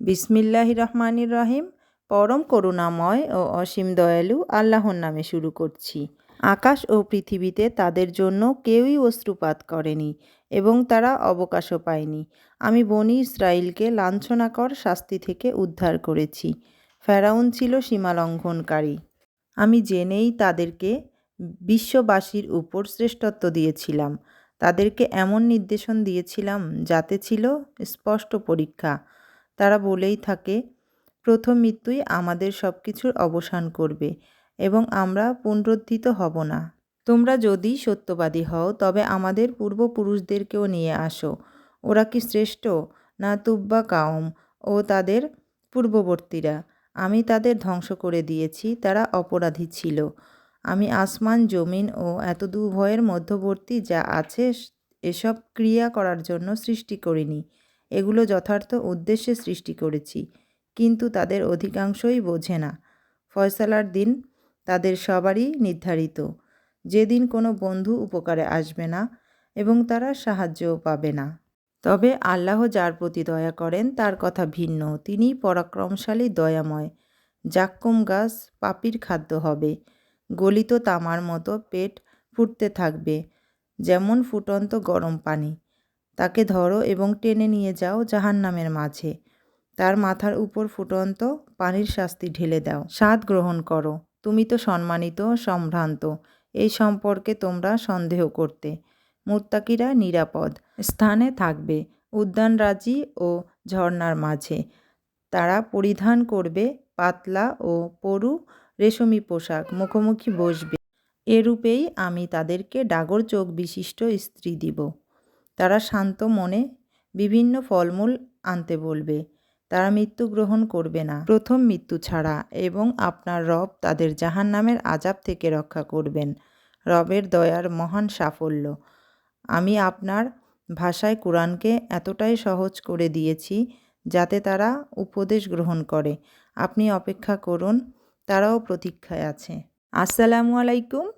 বিসমিল্লাহ রহমানির রহিম। পরম করুণাময় ও অসীম দয়ালু আল্লাহর নামে শুরু করছি। আকাশ ও পৃথিবীতে তাদের জন্য কেউই অশ্রুপাত করেনি এবং তারা অবকাশও পায়নি। আমি বনি ইসরায়েলকে লাঞ্ছনাকর শাস্তি থেকে উদ্ধার করেছি। ফেরাউন ছিল সীমালঙ্ঘনকারী। আমি জেনেই তাদেরকে বিশ্ববাসীর উপর শ্রেষ্ঠত্ব দিয়েছিলাম। তাদেরকে এমন নির্দেশন দিয়েছিলাম যাতে ছিল স্পষ্ট পরীক্ষা। তারা বলেই থাকে, প্রথম মৃত্যুই আমাদের সব কিছুর অবসান করবে এবং আমরা পুনরুদ্ধিত হব না। তোমরা যদি সত্যবাদী হও, তবে আমাদের পূর্বপুরুষদেরকেও নিয়ে আসো। ওরা কি শ্রেষ্ঠ না তুব্বা কাউম ও তাদের পূর্ববর্তীরা? আমি তাদের ধ্বংস করে দিয়েছি, তারা অপরাধী ছিল। আমি আসমান, জমিন ও এত দুভয়ের মধ্যবর্তী যা আছে, এসব ক্রিয়া করার জন্য সৃষ্টি করিনি। এগুলো যথার্থ উদ্দেশ্যে সৃষ্টি করেছি, কিন্তু তাদের অধিকাংশই বোঝে না। ফয়সালার দিন তাদের সবারই নির্ধারিত। যেদিন কোনো বন্ধু উপকারে আসবে না এবং তারা সাহায্যও পাবে না। তবে আল্লাহ যার প্রতি দয়া করেন, তার কথা ভিন্ন। তিনি পরাক্রমশালী, দয়াময়। জাক্কুম গাছ পাপির খাদ্য হবে। গলিত তামার মতো পেট ফুটতে থাকবে, যেমন ফুটন্ত গরম পানি। তাকে ধরো এবং টেনে নিয়ে যাও জাহান্নামের মাঝে। তার মাথার উপর ফুটন্ত পানির শাস্তি ঢেলে দাও। স্বাদ গ্রহণ করো। তুমি তো সম্মানিত, সম্ভ্রান্ত। এই সম্পর্কে তোমরা সন্দেহ করতে। মুত্তাকিরা নিরাপদ স্থানে থাকবে। উদ্যানরাজি ও ঝর্নার মাঝে। তারা পরিধান করবে পাতলা ও পরু রেশমি পোশাক। মুখোমুখি বসবে। এরূপেই আমি তাদেরকে ডাগর চোখ বিশিষ্ট স্ত্রী দিব। তারা শান্ত মনে বিভিন্ন ফলমূল আনতে বলবে। তারা মৃত্যু গ্রহণ করবে না। প্রথম মৃত্যু ছাড়া এবং আপনার রব তাদের জাহান নামের আজাব থেকে রক্ষা করবেন। রবের দয়ার মহান সাফল্য। আমি আপনার ভাষায় কোরআনকে এতটাই সহজ করে দিয়েছি যাতে তারা উপদেশ গ্রহণ করে। আপনি অপেক্ষা করুন, তারাও প্রতীক্ষায় আছে। আসসালামু আলাইকুম।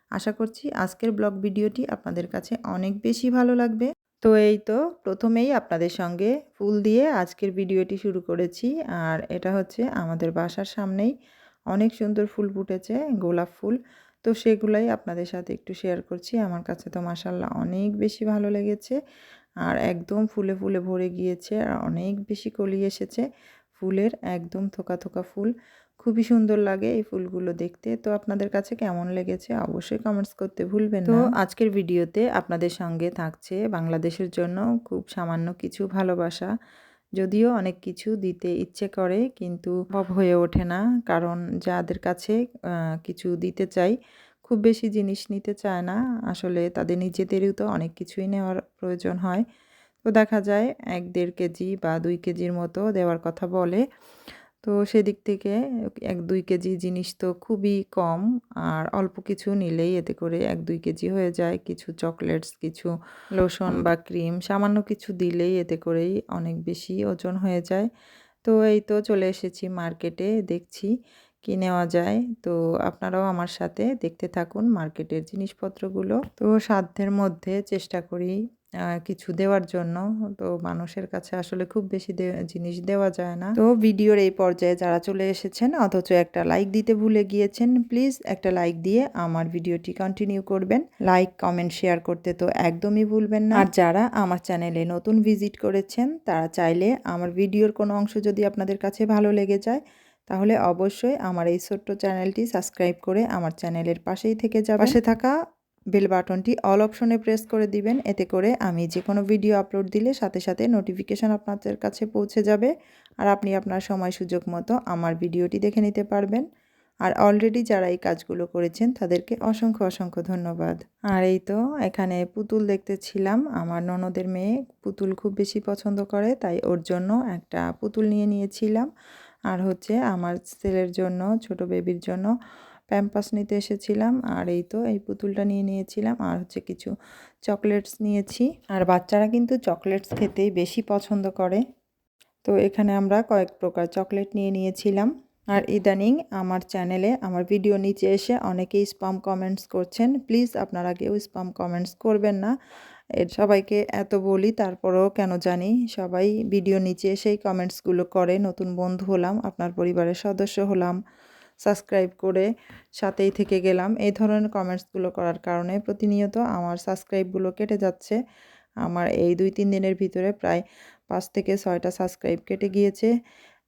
আশা করছি আজকের ব্লগ ভিডিওটি আপনাদের কাছে অনেক বেশি ভালো লাগবে। তো এই তো প্রথমেই আপনাদের সঙ্গে ফুল দিয়ে আজকের ভিডিওটি শুরু করেছি। আর এটা হচ্ছে আমাদের বাসার সামনেই অনেক সুন্দর ফুল ফুটেছে, গোলাপ ফুল। তো সেগুলাই আপনাদের সাথে একটু শেয়ার করছি। আমার কাছে তো মাসাল্লাহ অনেক বেশি ভালো লেগেছে। আর একদম ফুলে ফুলে ভরে গিয়েছে আর অনেক বেশি কলি এসেছে। ফুলের একদম থোকা থোকা ফুল। খুবই সুন্দর লাগে এই ফুলগুলো দেখতে। তো আপনাদের কাছে কেমন লেগেছে অবশ্যই কমেন্টস করতে ভুলবেন তো আজকের ভিডিওতে আপনাদের সঙ্গে থাকছে বাংলাদেশের জন্য খুব সামান্য কিছু ভালোবাসা। যদিও অনেক কিছু দিতে ইচ্ছে করে কিন্তু সব হয়ে ওঠে না। কারণ যাদের কাছে কিছু দিতে চাই, খুব বেশি জিনিস নিতে চায় না। আসলে তাদের নিজেদেরও তো অনেক কিছুই নেওয়ার প্রয়োজন হয়। তো দেখা যায় এক দেড় কেজি বা দুই কেজির মতো দেওয়ার কথা বলে। তো সেদিক থেকে এক দুই কেজি জিনিস তো খুবই কম। আর অল্প কিছু নিলেই এতে করে এক দুই কেজি হয়ে যায়। কিছু চকলেটস, কিছু লোশন বা ক্রিম, সামান্য কিছু দিলেই এতে করেই অনেক বেশি ওজন হয়ে যায়। তো এই তো চলে এসেছি মার্কেটে, দেখছি কি নেওয়া যায়। তো আপনারাও আমার সাথে দেখতে থাকুন মার্কেটের জিনিসপত্রগুলো। তো সাধ্যের মধ্যে চেষ্টা করি কিছু দেওয়ার জন্য। তো মানুষের কাছে আসলে খুব বেশি জিনিস দেওয়া যায় না। তো ভিডিওর এই পর্যায়ে যারা চলে এসেছেন, অথচ একটা লাইক দিতে ভুলে গিয়েছেন প্লিজ একটা লাইক দিয়ে আমার ভিডিওটি কন্টিনিউ করবেন। লাইক কমেন্ট শেয়ার করতে তো একদমই ভুলবেন না। আর যারা আমার চ্যানেলে নতুন ভিজিট করেছেন, তারা চাইলে আমার ভিডিওর কোনো অংশ যদি আপনাদের কাছে ভালো লেগে যায়, তাহলে অবশ্যই আমার এই ছোট্ট চ্যানেলটি সাবস্ক্রাইব করে আমার চ্যানেলের পাশেই থেকে যাবে পাশে থাকা বেল বাটনটি অল অপশনে প্রেস করে দিবেন। এতে করে আমি যে কোনো ভিডিও আপলোড দিলে সাথে সাথে নোটিফিকেশান আপনাদের কাছে পৌঁছে যাবে আর আপনি আপনার সময় সুযোগ মতো আমার ভিডিওটি দেখে নিতে পারবেন। আর অলরেডি যারা এই কাজগুলো করেছেন তাদেরকে অসংখ্য অসংখ্য ধন্যবাদ। আর এই তো এখানে পুতুল দেখতেছিলাম আমার ননদের মেয়ে পুতুল খুব বেশি পছন্দ করে, তাই ওর জন্য একটা পুতুল নিয়ে নিয়েছিলাম। আর হচ্ছে আমার ছেলের জন্য, ছোট বেবির জন্য প্যাম্পাস নিতে এসেছিলাম, আর এই তো এই পুতুলটা নিয়ে নিয়েছিলাম, আর হচ্ছে কিছু চকলেটস নিয়েছি। আর বাচ্চারা কিন্তু চকলেটস খেতেই বেশি পছন্দ করে। তো এখানে আমরা কয়েক প্রকার চকলেট নিয়ে নিয়েছিলাম। আর ইদানিং আমার চ্যানেলে আমার ভিডিও নিচে এসে অনেকেই স্পাম কমেন্টস করছেন প্লিজ আপনারা কেউ স্পাম কমেন্টস করবেন না। এর সবাইকে এত বলি, তারপরেও কেন জানি? সবাই ভিডিও নিচে এসেই কমেন্টসগুলো করে, নতুন বন্ধু হলাম, আপনার পরিবারের সদস্য হলাম। সাবস্ক্রাইব করে সাথেই থেকে গেলাম। এই ধরনের কমেন্টসগুলো করার কারণে প্রতিনিয়ত আমার সাবস্ক্রাইবগুলো কেটে যাচ্ছে। আমার এই দুই তিন দিনের ভিতরে প্রায় পাঁচ থেকে ছয়টা সাবস্ক্রাইব কেটে গিয়েছে।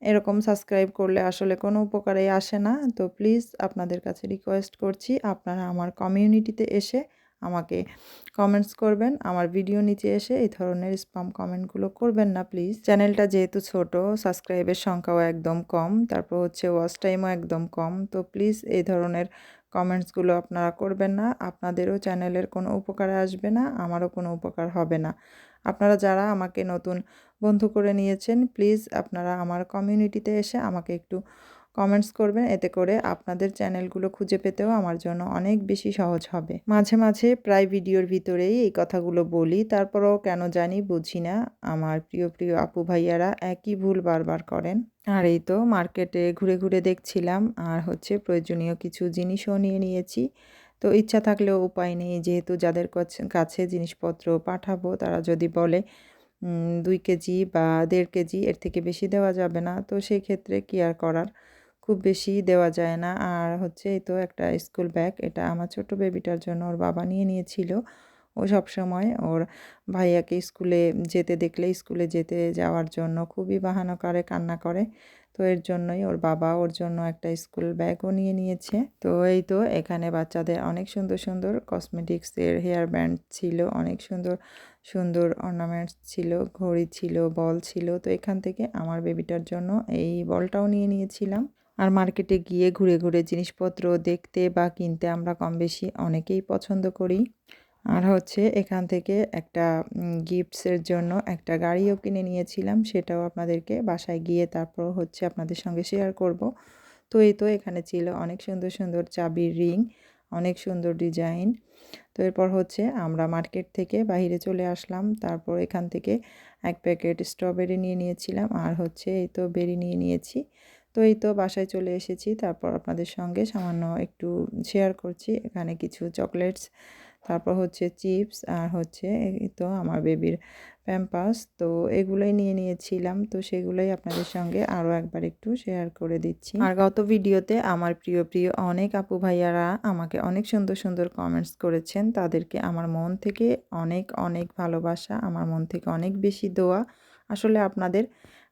এরকম সাবস্ক্রাইব করলে আসলে কোনো উপকারেই আসে না। তো প্লিজ আপনাদের কাছে রিকোয়েস্ট করছি, আপনারা আমার কমিউনিটিতে এসে আমাকে কমেন্টস করবেন। আমার ভিডিও নিচে এসে এই ধরনের স্পাম কমেন্টগুলো করবেন না প্লিজ চ্যানেলটা যেহেতু ছোট সাবস্ক্রাইবের সংখ্যাও একদম কম, তারপর হচ্ছে ওয়াচ টাইমও একদম কম, তো প্লিজ এই ধরনের কমেন্টসগুলো আপনারা করবেন না। আপনাদেরও চ্যানেলের কোনো উপকারে আসবে না, আমারও কোনো উপকার হবে না। আপনারা যারা আমাকে নতুন বন্ধু করে নিয়েছেন প্লিজ আপনারা আমার কমিউনিটিতে এসে আমাকে একটু কমেন্টস করবেন, এতে করে আপনাদের চ্যানেলগুলো খুঁজে পেতেও আমার জন্য অনেক বেশি সহজ হবে। মাঝে মাঝে প্রায় ভিডিওর ভিতরেই এই কথাগুলো বলি, তারপরেও কেন জানি বুঝি না। আমার প্রিয় প্রিয় আপু ভাইয়ারা একই ভুল বারবার করেন। আর এই তো মার্কেটে ঘুরে ঘুরে দেখছিলাম, আর হচ্ছে প্রয়োজনীয় কিছু জিনিসও নিয়ে নিয়েছি। তো ইচ্ছা থাকলেও উপায় নেই, যেহেতু যাদের কাছে জিনিসপত্র পাঠাবো, তারা যদি বলে দুই কেজি বা দেড় কেজি, এর থেকে বেশি দেওয়া যাবে না। তো সেই ক্ষেত্রে কি আর করার? খুব বেশি দেওয়া যায় না। আর হচ্ছে এই তো একটা স্কুল ব্যাগ এটা আমার ছোট বেবিটার জন্য ওর বাবা নিয়ে নিয়েছিল। ও সব সময় ওর ভাইয়াকে স্কুলে যেতে দেখলে স্কুলে যেতে যাওয়ার জন্য খুবই বাহানা করে, কান্না করে। তো এর জন্যই ওর বাবা ওর জন্য একটা স্কুল ব্যাগও নিয়ে নিয়েছে। তো এই তো এখানে বাচ্চাদের অনেক সুন্দর সুন্দর কসমেটিক্সের হেয়ার ব্যান্ড ছিল, অনেক সুন্দর সুন্দর অর্নামেন্টস ছিল, ঘড়ি ছিল বল ছিল। তো এখান থেকে আমার বেবিটার জন্য এই বলটাও নিয়ে নিয়েছিলাম। আর মার্কেটে গিয়ে ঘুরে ঘুরে জিনিসপত্র দেখতে বা কিনতে আমরা কম বেশি অনেকেই পছন্দ করি। আর হচ্ছে এখান থেকে একটা গিফটসের জন্য একটা গাড়িও কিনে নিয়েছিলাম, সেটাও আপনাদেরকে বাসায় গিয়ে তারপর হচ্ছে আপনাদের সঙ্গে শেয়ার করব। তো এই তো এখানে ছিল অনেক সুন্দর সুন্দর চাবির রিং, অনেক সুন্দর ডিজাইন তো এরপর হচ্ছে আমরা মার্কেট থেকে বাহিরে চলে আসলাম, তারপর এখান থেকে এক প্যাকেট স্ট্রবেরি নিয়ে নিয়েছিলাম, আর হচ্ছে এই তো বেরি নিয়ে নিয়েছি। তো এই তো বাসায় চলে এসেছি। তারপর আপনাদের সঙ্গে সামান্য একটু শেয়ার করছি। এখানে কিছু চকলেটস তারপর হচ্ছে চিপস আর হচ্ছে এই তো আমার বেবির প্যাম্পাস তো এগুলোই নিয়ে নিয়েছিলাম। তো সেগুলোই আপনাদের সঙ্গে আরও একবার একটু শেয়ার করে দিচ্ছি। আর গত ভিডিওতে আমার প্রিয় প্রিয় অনেক আপু ভাইয়ারা আমাকে অনেক সুন্দর সুন্দর কমেন্টস করেছেন। তাদেরকে আমার মন থেকে অনেক অনেক ভালোবাসা, আমার মন থেকে অনেক বেশি দোয়া। আসলে আপনাদের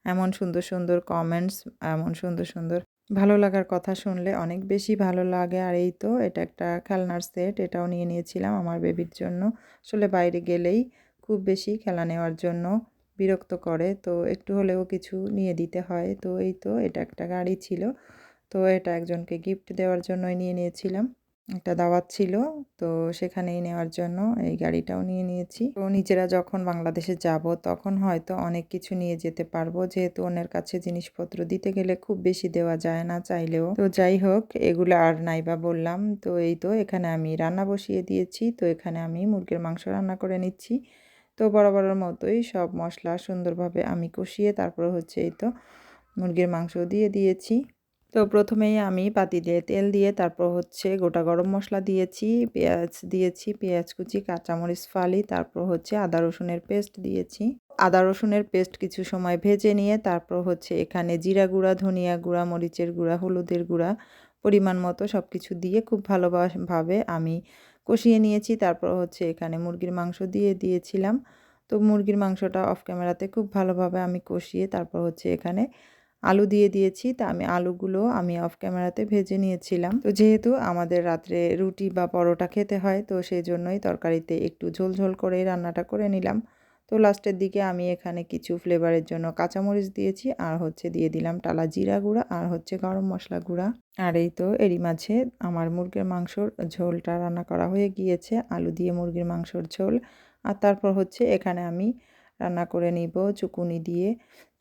এমন সুন্দর সুন্দর কমেন্টস এমন সুন্দর সুন্দর ভালো লাগার কথা শুনলে অনেক বেশি ভালো লাগে। আর এই তো এটা একটা খেলনার সেট এটাও নিয়ে নিয়েছিলাম আমার বেবির জন্য। আসলে বাইরে গেলেই খুব বেশি খেলা নেওয়ার জন্য বিরক্ত করে। তো একটু হলেও কিছু নিয়ে দিতে হয়। তো এই তো এটা একটা গাড়ি ছিল। তো এটা একজনকে গিফট দেওয়ার জন্যই নিয়ে নিয়েছিলাম। একটা দাওয়াত ছিল। তো সেখানেই নেওয়ার জন্য এই গাড়িটাও নিয়ে নিয়েছি। তো নিজেরা যখন বাংলাদেশে যাব, তখন হয়তো অনেক কিছু নিয়ে যেতে পারব। যেহেতু ওনার কাছে জিনিসপত্র দিতে গেলে খুব বেশি দেওয়া যায় না চাইলেও। তো যাই হোক, এগুলো আর নাইবা বললাম। তো এই তো, এখানে আমি রান্না বসিয়ে দিয়েছি। তো এখানে আমি মুরগির মাংস রান্না করে নিচ্ছি। তো বরাবরের মতোই সব মশলা সুন্দরভাবে আমি কষিয়ে তারপরে হচ্ছে এই তো মুরগির মাংস দিয়ে দিয়েছি। তো প্রথমেই আমি পাতিলে তেল দিয়ে তারপর হচ্ছে গোটা গরম মশলা দিয়েছি, পেঁয়াজ দিয়েছি, পেঁয়াজ কুচি, কাঁচামরিচ, ফালি, তারপর হচ্ছে আদা রসুনের পেস্ট দিয়েছি। আদা রসুনের পেস্ট কিছু সময় ভেজে নিয়ে তারপর হচ্ছে এখানে জিরা গুঁড়া, ধনিয়া গুঁড়া, মরিচের গুঁড়া, হলুদের গুঁড়া পরিমাণ মতো সব কিছু দিয়ে খুব ভালোভাবে আমি কষিয়ে নিয়েছি। তারপর হচ্ছে এখানে মুরগির মাংস দিয়ে দিয়েছিলাম। তো মুরগির মাংসটা অফ ক্যামেরাতে খুব ভালোভাবে আমি কষিয়ে তারপর হচ্ছে এখানে আলু দিয়ে দিয়েছি, তা আমি আলুগুলো আমি অফ ক্যামেরাতে ভেজে নিয়েছিলাম। তো যেহেতু আমাদের রাত্রে রুটি বা পরোটা খেতে হয়, তো সেই জন্যই তরকারিতে একটু ঝোল ঝোল করে রান্নাটা করে নিলাম। তো লাস্টের দিকে আমি এখানে কিছু ফ্লেভারের জন্য কাঁচামরিচ দিয়েছি, আর হচ্ছে দিয়ে দিলাম টালা জিরা গুঁড়া, আর হচ্ছে গরম মশলা গুঁড়া। আর এই তো এরই মাঝে আমার মুরগির মাংসর ঝোলটা রান্না করা হয়ে গিয়েছে, আলু দিয়ে মুরগির মাংসর ঝোল। আর তারপর হচ্ছে এখানে আমি রান্না করে নিব, চুকুনি দিয়ে।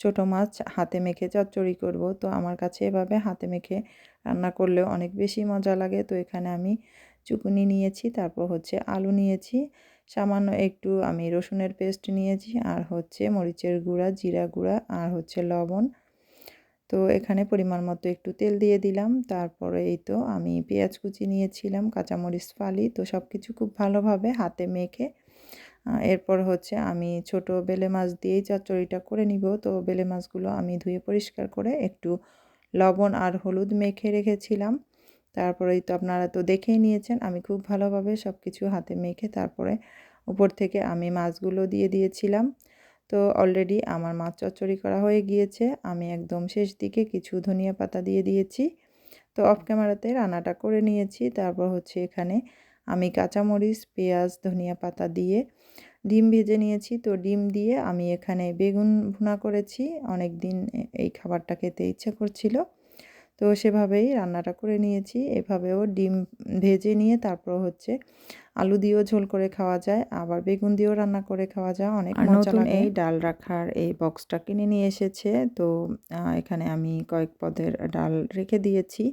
ছোট মাছ হাতে মেখে চচ্চড়ি করব। তো আমার কাছে এভাবে হাতে মেখে রান্না করলেও অনেক বেশি মজা লাগে। তো এখানে আমি চুকুনি নিয়েছি, তারপর হচ্ছে আলু নিয়েছি। সামান্য একটু আমি রসুনের পেস্ট নিয়েছি, আর হচ্ছে মরিচের গুঁড়া, জিরা গুঁড়া, আর হচ্ছে লবণ। তো এখানে পরিমাণ মতো একটু তেল দিয়ে দিলাম। তারপরে এই তো আমি পেঁয়াজ কুচি নিয়েছিলাম, কাঁচামরিচ ফালি। তো সব কিছু খুব ভালোভাবে হাতে মেখে এরপর হচ্ছে আমি ছোট বেলে মাছ দিয়েই চচ্চড়িটা করে নিব। তো বেলে মাছগুলো আমি ধুয়ে পরিষ্কার করে একটু লবণ আর হলুদ মেখে রেখেছিলাম। তারপরেই তো আপনারা তো দেখেই নিয়েছেন, আমি খুব ভালোভাবে সব কিছু হাতে মেখে তারপরে উপর থেকে আমি মাছগুলো দিয়ে দিয়েছিলাম। তো অলরেডি আমার মাছ চচ্চড়ি করা হয়ে গিয়েছে, আমি একদম শেষ দিকে কিছু ধনিয়া পাতা দিয়ে দিয়েছি। তো অফ ক্যামেরাতে রান্নাটা করে নিয়েছি। তারপর হচ্ছে এখানে আমি কাঁচামরিচ, পেঁয়াজ, ধনিয়া পাতা দিয়ে ডিম ভেজে নিয়েছি। তো ডিম দিয়ে আমি এখানে বেগুন ভুনা করেছি। অনেক দিন এই খাবারটা খেতে ইচ্ছা করছিল। তো সেভাবেই রান্নাটা করে নিয়েছি। এভাবেও ডিম ভেজে নিয়ে তারপর হচ্ছে আলু দিয়েও ঝোল করে খাওয়া যায়। আবার বেগুন দিয়েও রান্না করে খাওয়া যায়। অনেক নতুন এই ডাল রাখার এই বক্সটা কিনে নিয়ে এসেছে। তো এখানে আমি কয়েক পদের ডাল রেখে দিয়েছি।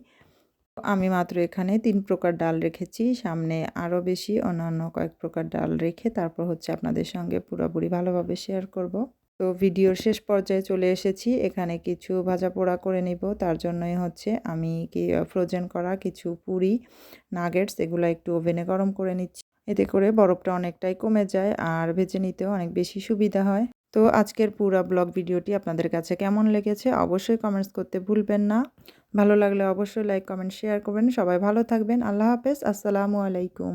আমি মাত্র এখানে তিন প্রকার ডাল রেখেছি। সামনে আরও বেশি, অন্যান্য কয়েক প্রকার ডাল রেখে তারপর হচ্ছে আপনাদের সঙ্গে পুরোপুরি ভালোভাবে শেয়ার করব। তো ভিডিওর শেষ পর্যায়ে চলে এসেছি। এখানে কিছু ভাজা পোড়া করে নিব। তার জন্যই হচ্ছে আমি কি ফ্রোজেন করা কিছু পুরি নাগেটস এগুলো একটু ওভেনে গরম করে নিচ্ছি। এতে করে বরফটা অনেকটাই কমে যায় আর ভেজে নিতেও অনেক বেশি সুবিধা হয়। তো আজকের পুরো ব্লগ ভিডিওটি আপনাদের কাছে কেমন লেগেছে অবশ্যই কমেন্টস করতে ভুলবেন না। ভালো লাগলে অবশ্যই লাইক কমেন্ট শেয়ার করবেন। সবাই ভালো থাকবেন। আল্লাহ হাফেজ। আসসালামু আলাইকুম।